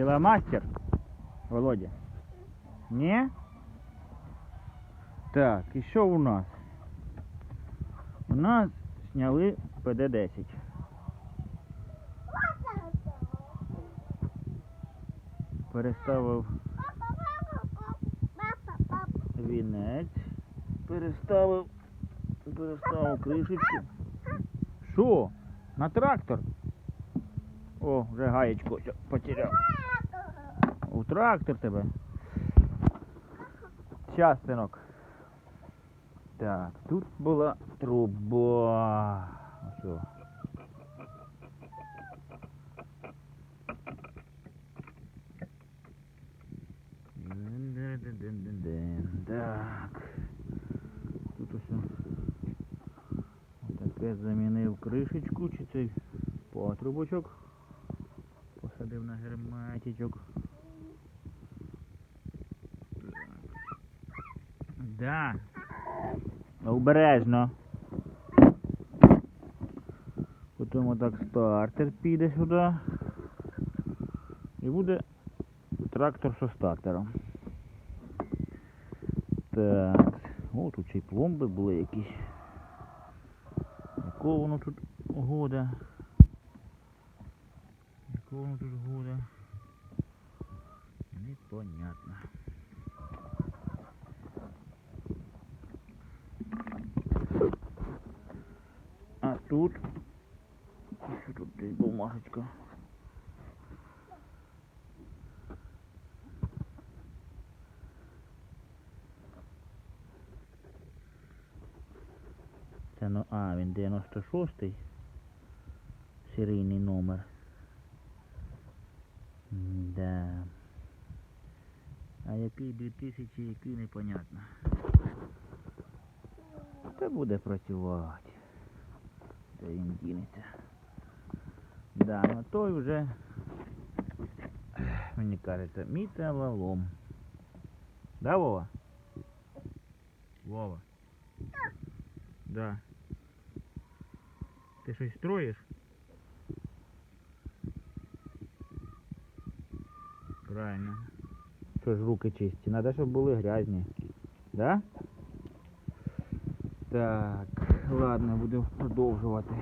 Ти? Володя? Ні? Так, і що у нас? У нас зняли ПД-10. Переставив вінець. Переставив. Переставив кришечку. Що? На трактор? О, вже гаєчку потеряв. Трактор тебе. Щас. Так, тут була труба. Ось. Так. Тут ось таке замінив кришечку, чи цей патрубочок. Посадив на герметичок. Да. Обережно. Потім отак стартер піде сюди. І буде трактор зі стартером. Так. О, тут ще й пломби були якісь. Якого воно тут года? Якого воно тут года? Непонятно. Тут... Що тут десь бумажечка? Це ну, а, він 96-й. Серійний номер. Да. А який 2000, який непонятно. Це буде працювати. Де він дінеться. Да, на той вже мені кажеться металолом. Да, Вова? Вова. Да. Ти щось строїш? Правильно. Що ж руки чисті? Надо, щоб були грязні. Да? Так, ладно, будемо продовжувати.